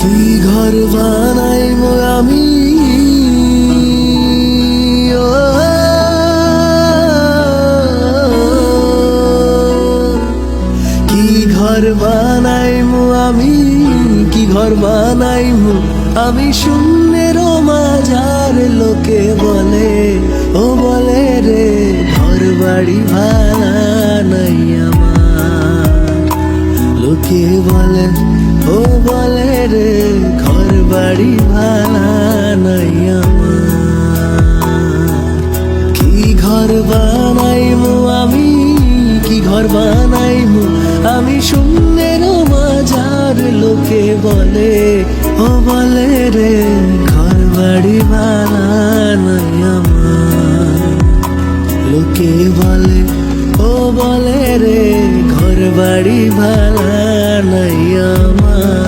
কি ঘর বানাই আমি। কি ঘর বানাইমু আমি? কি ঘর বানাইমু আমি? শূন্যের মাঝার লোকে বলে, ও বলে রে, ঘর বাড়ি ভাড়া নাই আমার। লোকে বলে রে ঘর বাড়ি ভাড়া নাই আমার। কি ঘর বানাইমু আমি, কি ঘর বানাইমু আমি? শূন্যের মাঝার লোকে বলে, ও বলে রে ঘর বাড়ি বানাই আমার। লোকে বলে, ও বলে রে ঘর বাড়ি ভাড়া নাই আমার।